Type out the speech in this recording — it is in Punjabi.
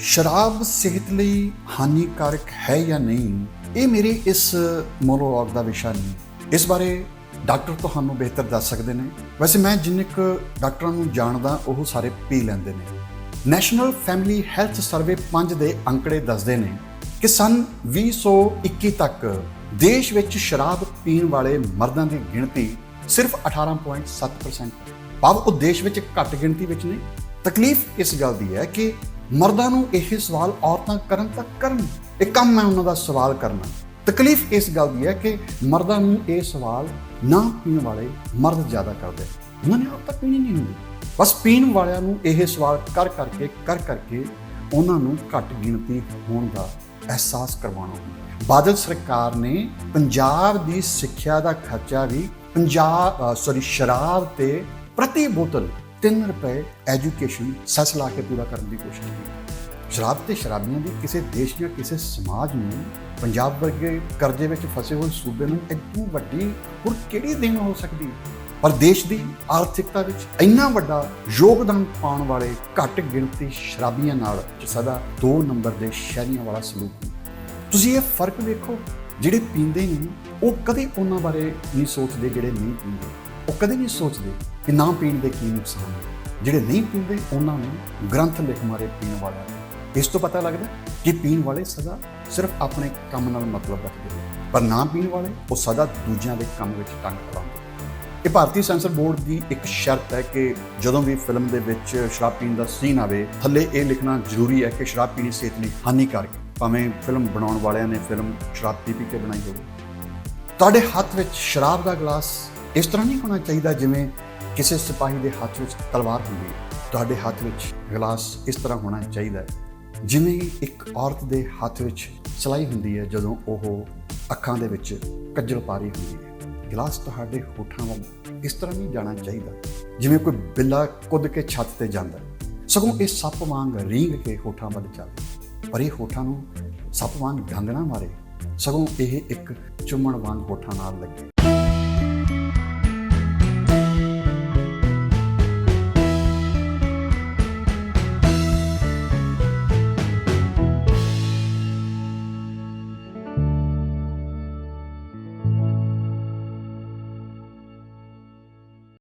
ਸ਼ਰਾਬ ਸਿਹਤ ਲਈ ਹਾਨੀਕਾਰਕ ਹੈ ਜਾਂ ਨਹੀਂ, ਇਹ ਮੇਰੇ ਇਸ ਮੋਨੋਲੌਗ ਦਾ ਵਿਸ਼ਾ ਨਹੀਂ। ਇਸ ਬਾਰੇ ਡਾਕਟਰ ਤੁਹਾਨੂੰ ਬਿਹਤਰ ਦੱਸ ਸਕਦੇ ਨੇ। ਵੈਸੇ ਮੈਂ ਜਿੰਨੇ ਕੁ ਡਾਕਟਰਾਂ ਨੂੰ ਜਾਣਦਾ, ਉਹ ਸਾਰੇ ਪੀ ਲੈਂਦੇ ਨੇ। ਨੈਸ਼ਨਲ ਫੈਮਿਲੀ ਹੈਲਥ ਸਰਵੇ 5 ਦੇ ਅੰਕੜੇ ਦੱਸਦੇ ਨੇ ਕਿ ਸਨ 2021 ਤੱਕ ਦੇਸ਼ ਵਿੱਚ ਸ਼ਰਾਬ ਪੀਣ ਵਾਲੇ ਮਰਦਾਂ ਦੀ ਗਿਣਤੀ ਸਿਰਫ 18.7% ਹੈ। ਭਾਵ ਉਹ ਦੇਸ਼ ਵਿੱਚ ਘੱਟ ਗਿਣਤੀ ਵਿੱਚ ਨੇ। ਤਕਲੀਫ ਇਸ ਗੱਲ ਦੀ ਹੈ ਕਿ ਮਰਦਾਂ ਨੂੰ ਇਹ ਸਵਾਲ ਔਰਤਾਂ ਕਰਨ ਤਾਂ ਕਰਨ। ਇਹ ਕੰਮ ਹੈ ਉਹਨਾਂ ਦਾ ਸਵਾਲ ਕਰਨਾ। ਤਕਲੀਫ ਇਸ ਗੱਲ ਦੀ ਹੈ ਕਿ ਮਰਦਾਂ ਨੂੰ ਇਹ ਸਵਾਲ ਨਾ ਪੀਣ ਵਾਲੇ ਮਰਦ ਜ਼ਿਆਦਾ ਕਰਦੇ। ਉਹਨਾਂ ਨੇ ਆਪ ਤੱਕ ਪੀਣੀ ਨਹੀਂ ਹੁੰਦੀ। ਬਸ ਪੀਣ ਵਾਲਿਆਂ ਨੂੰ ਇਹ ਸਵਾਲ ਕਰ ਕਰਕੇ ਕਰ ਕਰਕੇ ਉਹਨਾਂ ਨੂੰ ਘੱਟ ਗਿਣਤੀ ਹੋਣ ਦਾ ਅਹਿਸਾਸ ਕਰਵਾਉਣਾ ਬਾਦਲ ਸਰਕਾਰ ਨੇ ਪੰਜਾਬ ਦੀ ਸਿੱਖਿਆ ਦਾ ਖਰਚਾ ਵੀ ਪੰਜਾਬ ਸੌਰੀ ਸ਼ਰਾਬ ਤੇ ਪ੍ਰਤੀ ਬੋਤਲ 3 ਰੁਪਏ ਐਜੂਕੇਸ਼ਨ ਸੈਸ ਲਾ ਕੇ ਪੂਰਾ ਕਰਨ ਦੀ ਕੋਸ਼ਿਸ਼ ਕੀਤੀ। ਸ਼ਰਾਬ ਤੇ ਸ਼ਰਾਬੀਆਂ ਦੀ ਕਿਸੇ ਦੇਸ਼ ਜਾਂ ਕਿਸੇ ਸਮਾਜ ਨੂੰ ਪੰਜਾਬ ਵਰਗੇ ਕਰਜ਼ੇ ਵਿੱਚ ਫਸੇ ਹੋਏ ਸੂਬੇ ਨੂੰ ਇਦੋਂ ਵੱਡੀ ਹੋਰ ਕਿਹੜੀ ਦੇਣ ਹੋ ਸਕਦੀ? ਹੈ ਪਰ ਦੇਸ਼ ਦੀ ਆਰਥਿਕਤਾ ਵਿੱਚ ਇੰਨਾ ਵੱਡਾ ਯੋਗਦਾਨ ਪਾਉਣ ਵਾਲੇ ਘੱਟ ਗਿਣਤੀ ਸ਼ਰਾਬੀਆਂ ਨਾਲ ਸਦਾ 2 ਨੰਬਰ ਦੇ ਸ਼ਹਿਰੀਆਂ ਵਾਲਾ ਸਲੂਕ ਤੁਸੀਂ ਇਹ ਫ਼ਰਕ ਵੇਖੋ, ਜਿਹੜੇ ਪੀਂਦੇ ਨੇ, ਉਹ ਕਦੇ ਉਹਨਾਂ ਬਾਰੇ ਨਹੀਂ ਸੋਚਦੇ ਜਿਹੜੇ ਨਹੀਂ ਪੀਂਦੇ। ਉਹ ਕਦੇ ਨਹੀਂ ਸੋਚਦੇ ਕਿ ਨਾ ਪੀਣ ਦੇ ਕੀ ਨੁਕਸਾਨ ਹੈ ਜਿਹੜੇ ਨਹੀਂ ਪੀਂਦੇ, ਉਹਨਾਂ ਨੂੰ ਗ੍ਰੰਥ ਲਿਖ ਮਾਰੇ ਪੀਣ ਵਾਲਿਆਂ ਨੂੰ। ਇਸ ਤੋਂ ਪਤਾ ਲੱਗਦਾ ਕਿ ਪੀਣ ਵਾਲੇ ਸਦਾ ਸਿਰਫ ਆਪਣੇ ਕੰਮ ਨਾਲ ਮਤਲਬ ਰੱਖਦੇ ਨੇ। ਪਰ ਨਾ ਪੀਣ ਵਾਲੇ, ਉਹ ਸਦਾ ਦੂਜਿਆਂ ਦੇ ਕੰਮ ਵਿੱਚ ਟੰਗ ਅੜਾਉਂਦੇ ਇਹ ਭਾਰਤੀ ਸੈਂਸਰ ਬੋਰਡ ਦੀ ਇੱਕ ਸ਼ਰਤ ਹੈ ਕਿ ਜਦੋਂ ਵੀ ਫਿਲਮ ਦੇ ਵਿੱਚ ਸ਼ਰਾਬ ਪੀਣ ਦਾ ਸੀਨ ਆਵੇ, ਥੱਲੇ ਇਹ ਲਿਖਣਾ ਜ਼ਰੂਰੀ ਹੈ ਕਿ ਸ਼ਰਾਬ ਪੀਣੀ ਸਿਹਤ ਲਈ ਹਾਨੀਕਾਰਕ ਹੈ। ਭਾਵੇਂ ਫਿਲਮ ਬਣਾਉਣ ਵਾਲਿਆਂ ਨੇ ਫਿਲਮ ਸ਼ਰਾਬ ਪੀ ਪੀ ਕੇ ਬਣਾਈ ਹੋਵੇ। ਤੁਹਾਡੇ ਹੱਥ ਵਿੱਚ ਸ਼ਰਾਬ ਦਾ ਗਲਾਸ ਇਸ ਤਰ੍ਹਾਂ ਨਹੀਂ ਹੋਣਾ ਚਾਹੀਦਾ ਜਿਵੇਂ ਕਿਸੇ ਸਿਪਾਹੀ ਦੇ ਹੱਥ ਵਿੱਚ ਤਲਵਾਰ ਹੁੰਦੀ ਹੈ। ਤੁਹਾਡੇ ਹੱਥ ਵਿੱਚ ਗਲਾਸ ਇਸ ਤਰ੍ਹਾਂ ਹੋਣਾ ਚਾਹੀਦਾ ਹੈ, ਜਿਵੇਂ ਇੱਕ ਔਰਤ ਦੇ ਹੱਥ ਵਿੱਚ ਸਲਾਈ ਹੁੰਦੀ ਹੈ, ਜਦੋਂ ਉਹ ਅੱਖਾਂ ਦੇ ਵਿੱਚ ਕੱਜਲ ਪਾਰੀ ਹੁੰਦੀ ਹੈ। ਗਲਾਸ ਤੁਹਾਡੇ ਹੋਠਾਂ ਵੱਲ ਇਸ ਤਰ੍ਹਾਂ ਨਹੀਂ ਜਾਣਾ ਚਾਹੀਦਾ, ਜਿਵੇਂ ਕੋਈ ਬਿੱਲਾ ਕੁੱਦ ਕੇ ਛੱਤ ਤੇ ਜਾਂਦਾ ਸਗੋਂ ਇਹ ਸੱਪ ਵਾਂਗ ਰੀਂਗ ਕੇ ਹੋਠਾਂ ਵੱਲ ਚੱਲਦਾ ਪਰ ਇਹ ਹੋਠਾਂ ਨੂੰ ਸੱਪ ਵਾਂਗ ਡੰਗ ਨਾ ਮਾਰੇ। ਸਗੋਂ ਇਹ ਇੱਕ ਚੁੰਮਣ ਵਾਂਗ ਹੋਠਾਂ ਨਾਲ ਲੱਗੇ।